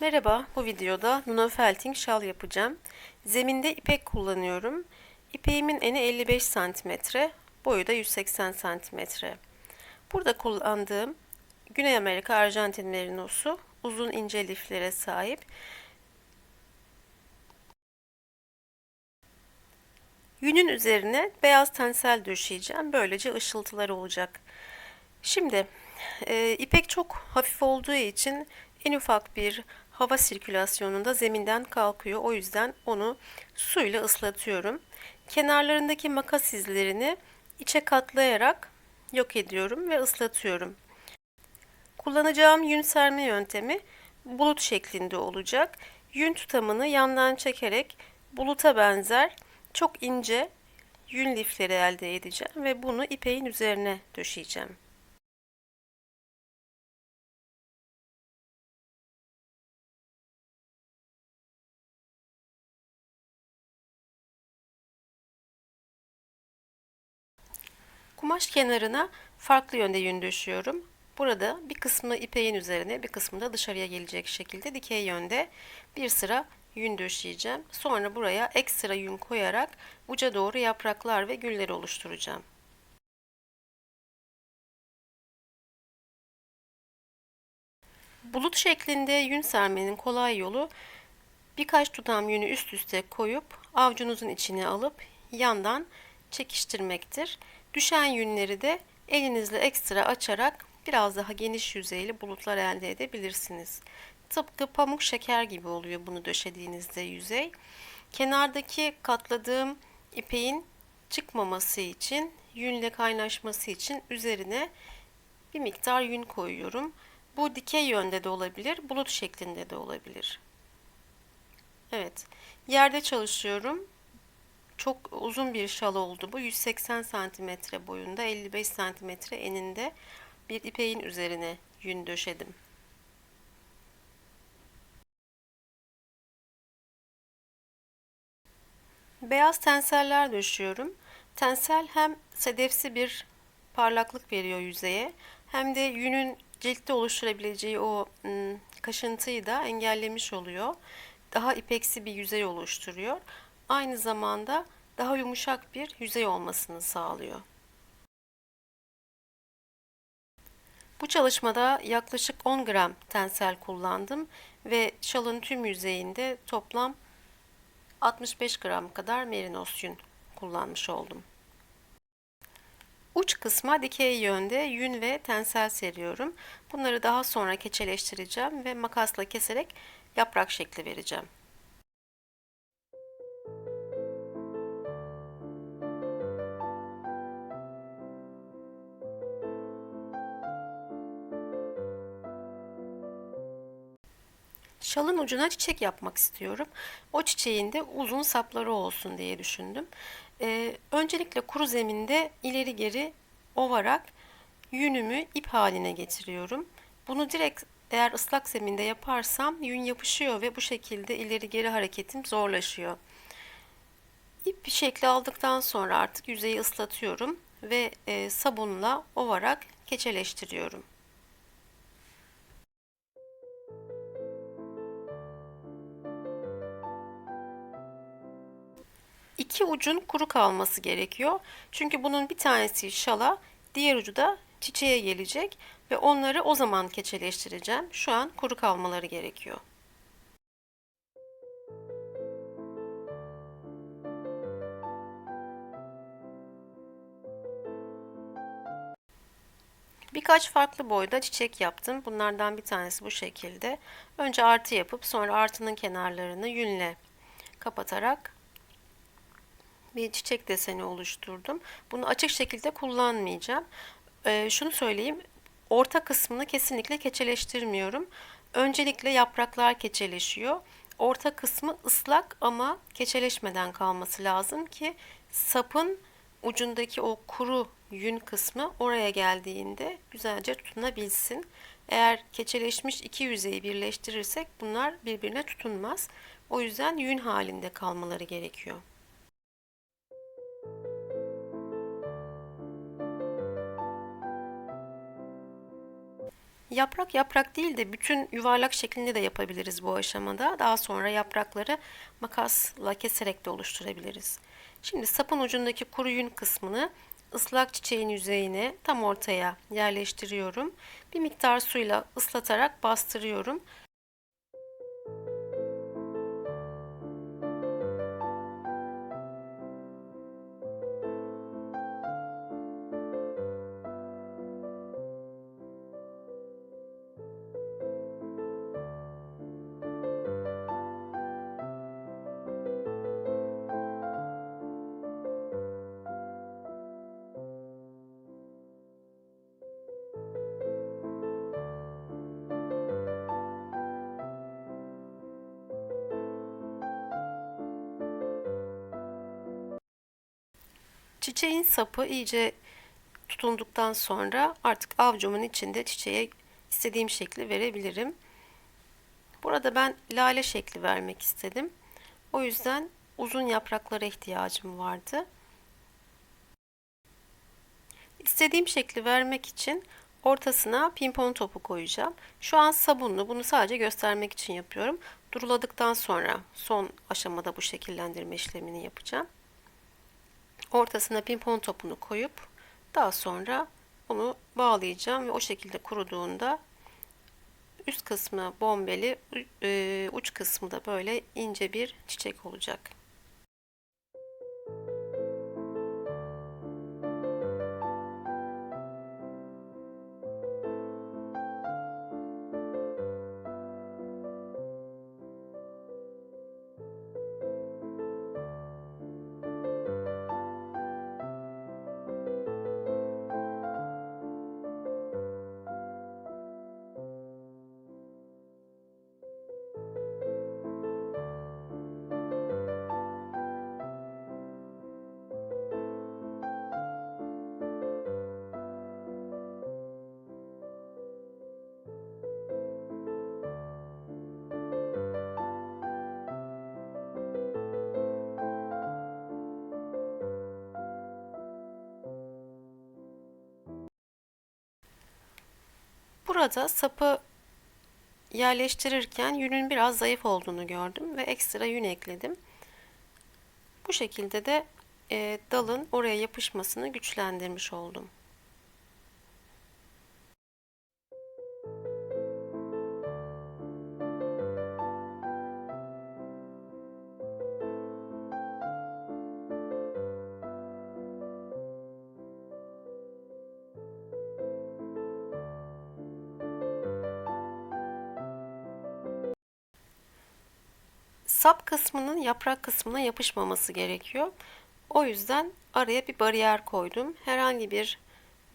Merhaba, bu videoda Luna Felting şal yapacağım. Zeminde ipek kullanıyorum. İpeğimin eni 55 cm, boyu da 180 cm. Burada kullandığım Güney Amerika Arjantin merinosu uzun ince liflere sahip. Yünün üzerine beyaz tensel döşeyeceğim. Böylece ışıltıları olacak. Şimdi e, ipek çok hafif olduğu için en ufak bir hava sirkülasyonunda zeminden kalkıyor. O yüzden onu suyla ıslatıyorum. Kenarlarındaki makas izlerini içe katlayarak yok ediyorum ve ıslatıyorum. Kullanacağım yün serme yöntemi bulut şeklinde olacak. Yün tutamını yandan çekerek buluta benzer çok ince yün lifleri elde edeceğim ve bunu ipeğin üzerine döşeyeceğim. Kumaş kenarına farklı yönde yün döşüyorum. Burada bir kısmı ipeğin üzerine bir kısmı da dışarıya gelecek şekilde dikey yönde bir sıra yün döşeyeceğim. Sonra buraya ekstra yün koyarak uca doğru yapraklar ve güller oluşturacağım. Bulut şeklinde yün sermenin kolay yolu birkaç tutam yünü üst üste koyup avcunuzun içine alıp yandan çekiştirmektir. Düşen yünleri de elinizle ekstra açarak biraz daha geniş yüzeyli bulutlar elde edebilirsiniz. Tıpkı pamuk şeker gibi oluyor bunu döşediğinizde yüzey. Kenardaki katladığım ipeğin çıkmaması için, yünle kaynaşması için üzerine bir miktar yün koyuyorum. Bu dikey yönde de olabilir, bulut şeklinde de olabilir. Evet, yerde çalışıyorum. Çok uzun bir şal oldu bu. 180 santimetre boyunda, 55 santimetre eninde bir ipeğin üzerine yün döşedim. Beyaz tenseller döşüyorum. Tensel hem sedefsi bir parlaklık veriyor yüzeye hem de yünün ciltte oluşturabileceği o kaşıntıyı da engellemiş oluyor. Daha ipeksi bir yüzey oluşturuyor. Aynı zamanda daha yumuşak bir yüzey olmasını sağlıyor. Bu çalışmada yaklaşık 10 gram tensel kullandım ve şalın tüm yüzeyinde toplam 65 gram kadar merinos yün kullanmış oldum. Uç kısma dikey yönde yün ve tensel seriyorum. Bunları daha sonra keçeleştireceğim ve makasla keserek yaprak şekli vereceğim. Şalın ucuna çiçek yapmak istiyorum. O çiçeğin de uzun sapları olsun diye düşündüm. Ee, öncelikle kuru zeminde ileri geri ovarak yünümü ip haline getiriyorum. Bunu direkt eğer ıslak zeminde yaparsam yün yapışıyor ve bu şekilde ileri geri hareketim zorlaşıyor. İp bir şekli aldıktan sonra artık yüzeyi ıslatıyorum ve e, sabunla ovarak keçeleştiriyorum. İki ucun kuru kalması gerekiyor. Çünkü bunun bir tanesi şala, diğer ucu da çiçeğe gelecek ve onları o zaman keçeleştireceğim. Şu an kuru kalmaları gerekiyor. Birkaç farklı boyda çiçek yaptım. Bunlardan bir tanesi bu şekilde. Önce artı yapıp sonra artının kenarlarını yünle kapatarak bir çiçek deseni oluşturdum. Bunu açık şekilde kullanmayacağım. Ee, şunu söyleyeyim. Orta kısmını kesinlikle keçeleştirmiyorum. Öncelikle yapraklar keçeleşiyor. Orta kısmı ıslak ama keçeleşmeden kalması lazım ki sapın ucundaki o kuru yün kısmı oraya geldiğinde güzelce tutunabilsin. Eğer keçeleşmiş iki yüzeyi birleştirirsek bunlar birbirine tutunmaz. O yüzden yün halinde kalmaları gerekiyor. Yaprak yaprak değil de bütün yuvarlak şeklinde de yapabiliriz bu aşamada. Daha sonra yaprakları makasla keserek de oluşturabiliriz. Şimdi sapın ucundaki kuru yün kısmını ıslak çiçeğin yüzeyine tam ortaya yerleştiriyorum. Bir miktar suyla ıslatarak bastırıyorum. Çiçeğin sapı iyice tutunduktan sonra artık avcumun içinde çiçeğe istediğim şekli verebilirim. Burada ben lale şekli vermek istedim. O yüzden uzun yapraklara ihtiyacım vardı. İstediğim şekli vermek için ortasına pimpon topu koyacağım. Şu an sabunlu. Bunu sadece göstermek için yapıyorum. Duruladıktan sonra son aşamada bu şekillendirme işlemini yapacağım. Ortasına pimpon topunu koyup daha sonra onu bağlayacağım ve o şekilde kuruduğunda üst kısmı bombeli, e, uç kısmı da böyle ince bir çiçek olacak. Burada sapı yerleştirirken yünün biraz zayıf olduğunu gördüm ve ekstra yün ekledim. Bu şekilde de e, dalın oraya yapışmasını güçlendirmiş oldum. Sap kısmının yaprak kısmına yapışmaması gerekiyor. O yüzden araya bir bariyer koydum. Herhangi bir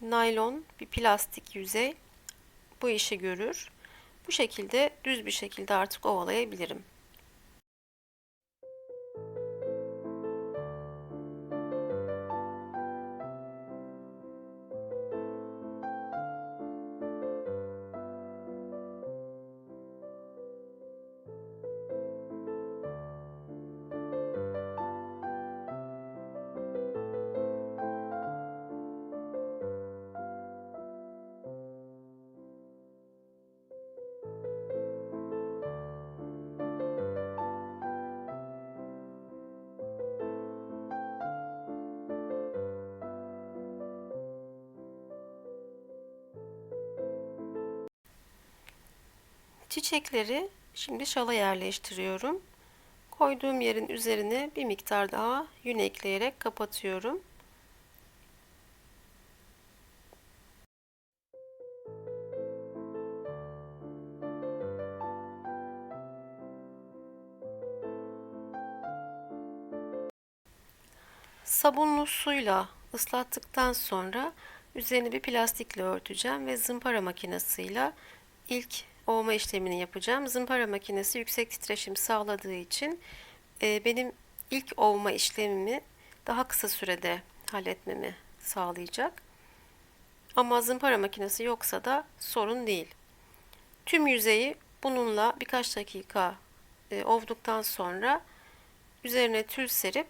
naylon, bir plastik yüzey bu işi görür. Bu şekilde düz bir şekilde artık ovalayabilirim. Çiçekleri şimdi şala yerleştiriyorum. Koyduğum yerin üzerine bir miktar daha yün ekleyerek kapatıyorum. Sabunlu suyla ıslattıktan sonra üzerini bir plastikle örteceğim ve zımpara makinesiyle ilk ovma işlemini yapacağım. Zımpara makinesi yüksek titreşim sağladığı için e, benim ilk ovma işlemimi daha kısa sürede halletmemi sağlayacak. Ama zımpara makinesi yoksa da sorun değil. Tüm yüzeyi bununla birkaç dakika e, ovduktan sonra üzerine tül serip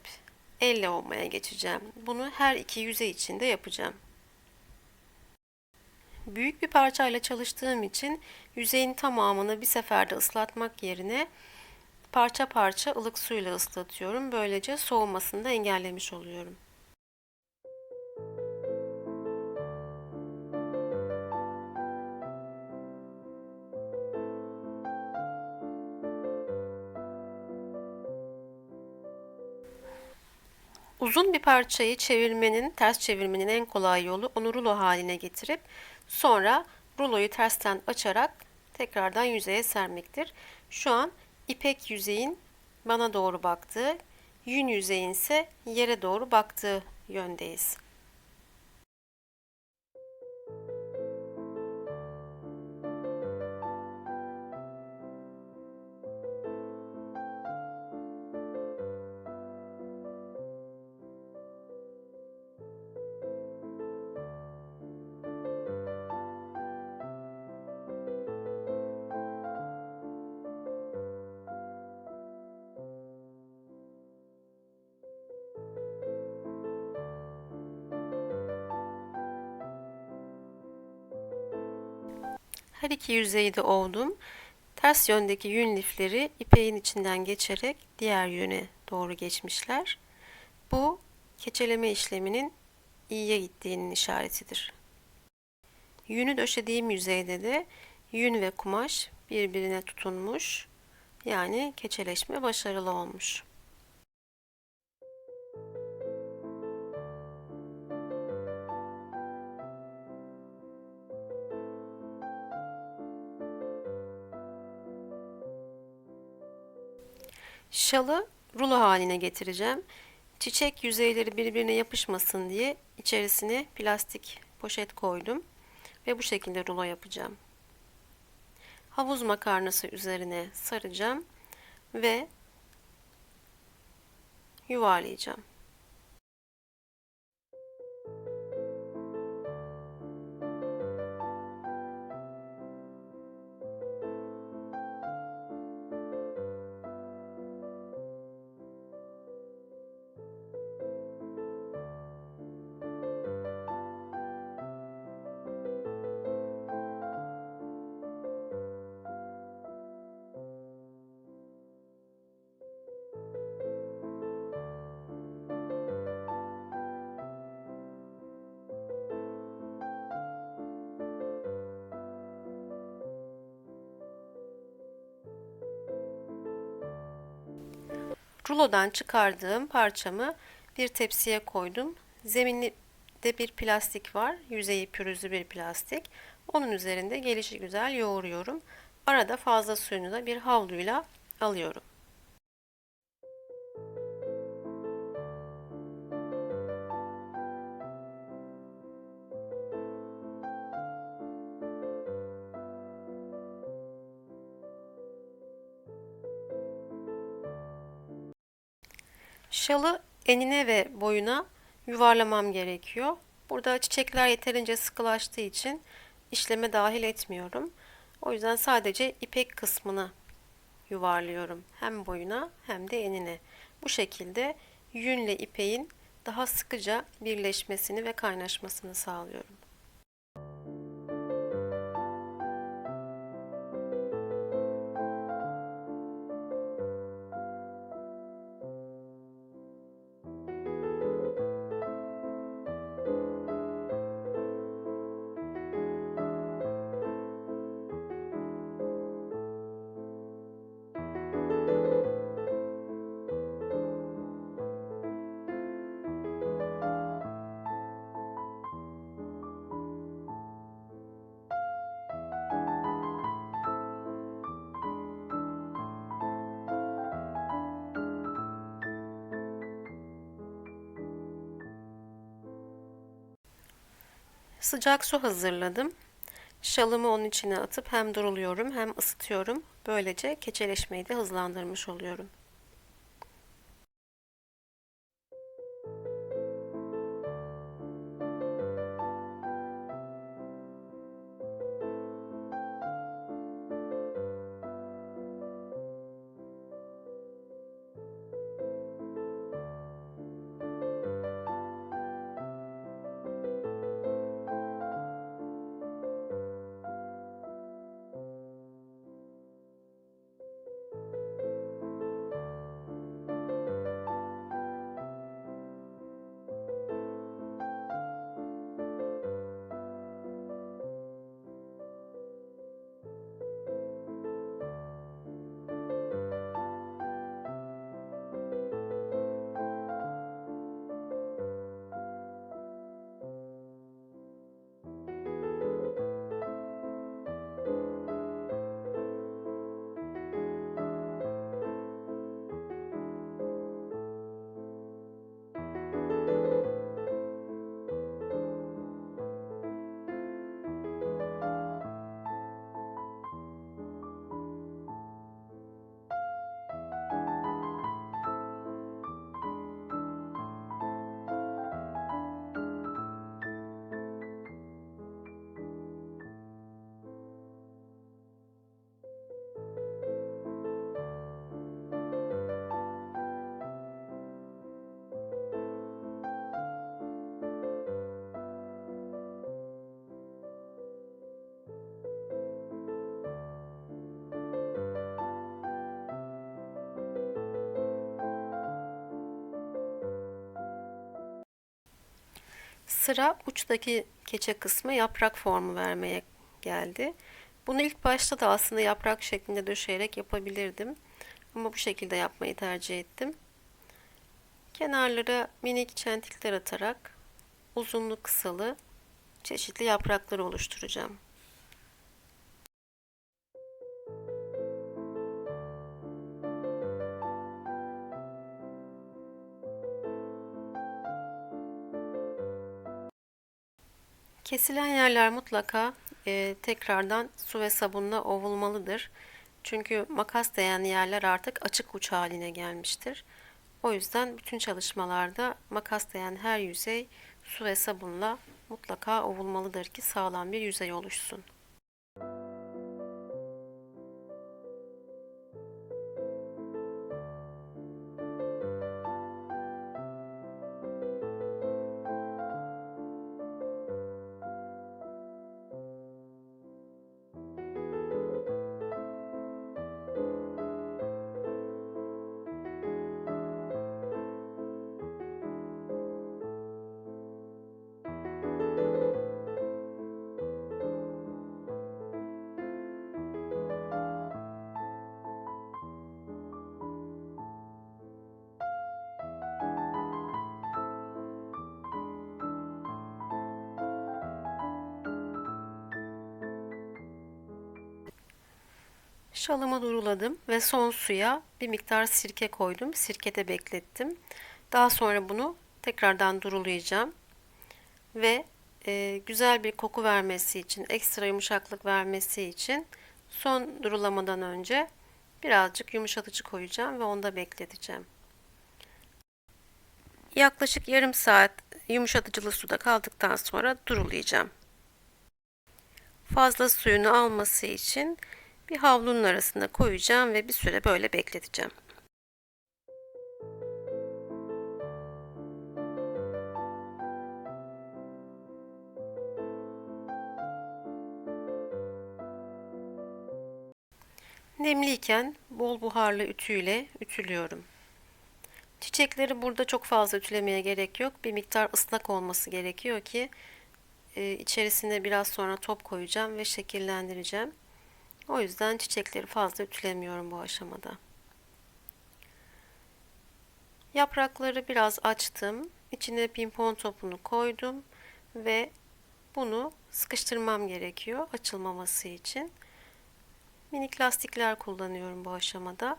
elle ovmaya geçeceğim. Bunu her iki yüzey için de yapacağım. Büyük bir parçayla çalıştığım için yüzeyin tamamını bir seferde ıslatmak yerine parça parça ılık suyla ıslatıyorum. Böylece soğumasını da engellemiş oluyorum. Uzun bir parçayı çevirmenin, ters çevirmenin en kolay yolu onu rulo haline getirip sonra ruloyu tersten açarak tekrardan yüzeye sermektir. Şu an ipek yüzeyin bana doğru baktığı, yün yüzeyin ise yere doğru baktığı yöndeyiz. Her iki yüzeyi de ovdum. Ters yöndeki yün lifleri ipeğin içinden geçerek diğer yöne doğru geçmişler. Bu keçeleme işleminin iyiye gittiğinin işaretidir. Yünü döşediğim yüzeyde de yün ve kumaş birbirine tutunmuş. Yani keçeleşme başarılı olmuş. Şalı rulo haline getireceğim. Çiçek yüzeyleri birbirine yapışmasın diye içerisine plastik poşet koydum ve bu şekilde rulo yapacağım. Havuz makarnası üzerine saracağım ve yuvarlayacağım. Rulodan çıkardığım parçamı bir tepsiye koydum. Zemininde bir plastik var. Yüzeyi pürüzlü bir plastik. Onun üzerinde gelişi güzel yoğuruyorum. Arada fazla suyunu da bir havluyla alıyorum. Şalı enine ve boyuna yuvarlamam gerekiyor. Burada çiçekler yeterince sıkılaştığı için işleme dahil etmiyorum. O yüzden sadece ipek kısmını yuvarlıyorum. Hem boyuna hem de enine. Bu şekilde yünle ipeğin daha sıkıca birleşmesini ve kaynaşmasını sağlıyorum. Sıcak su hazırladım. Şalımı onun içine atıp hem duruluyorum hem ısıtıyorum. Böylece keçeleşmeyi de hızlandırmış oluyorum. Sıra uçtaki keçe kısmı yaprak formu vermeye geldi. Bunu ilk başta da aslında yaprak şeklinde döşeyerek yapabilirdim. Ama bu şekilde yapmayı tercih ettim. Kenarlara minik çentikler atarak uzunlu kısalı çeşitli yaprakları oluşturacağım. Kesilen yerler mutlaka e, tekrardan su ve sabunla ovulmalıdır. Çünkü makas değen yerler artık açık uç haline gelmiştir. O yüzden bütün çalışmalarda makas değen her yüzey su ve sabunla mutlaka ovulmalıdır ki sağlam bir yüzey oluşsun. Şalımı duruladım ve son suya bir miktar sirke koydum. Sirkede beklettim. Daha sonra bunu tekrardan durulayacağım. Ve e, güzel bir koku vermesi için, ekstra yumuşaklık vermesi için son durulamadan önce birazcık yumuşatıcı koyacağım ve onda bekleteceğim. Yaklaşık yarım saat yumuşatıcılı suda kaldıktan sonra durulayacağım. Fazla suyunu alması için bir havlunun arasına koyacağım ve bir süre böyle bekleteceğim. Nemliyken bol buharlı ütüyle ütülüyorum. Çiçekleri burada çok fazla ütülemeye gerek yok. Bir miktar ıslak olması gerekiyor ki e, içerisine biraz sonra top koyacağım ve şekillendireceğim. O yüzden çiçekleri fazla ütülemiyorum bu aşamada. Yaprakları biraz açtım. İçine pimpon topunu koydum ve bunu sıkıştırmam gerekiyor açılmaması için. Minik lastikler kullanıyorum bu aşamada.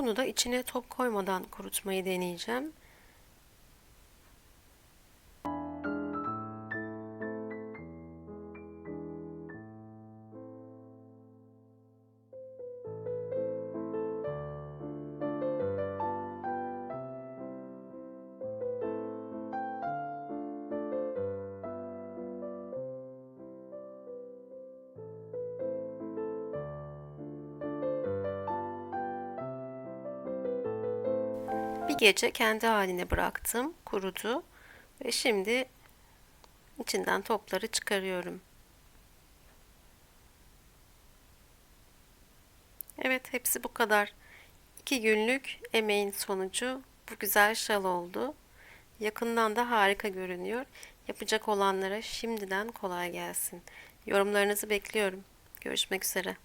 Bunu da içine top koymadan kurutmayı deneyeceğim. Gece kendi haline bıraktım, kurudu ve şimdi içinden topları çıkarıyorum. Evet, hepsi bu kadar. İki günlük emeğin sonucu bu güzel şal oldu. Yakından da harika görünüyor. Yapacak olanlara şimdiden kolay gelsin. Yorumlarınızı bekliyorum. Görüşmek üzere.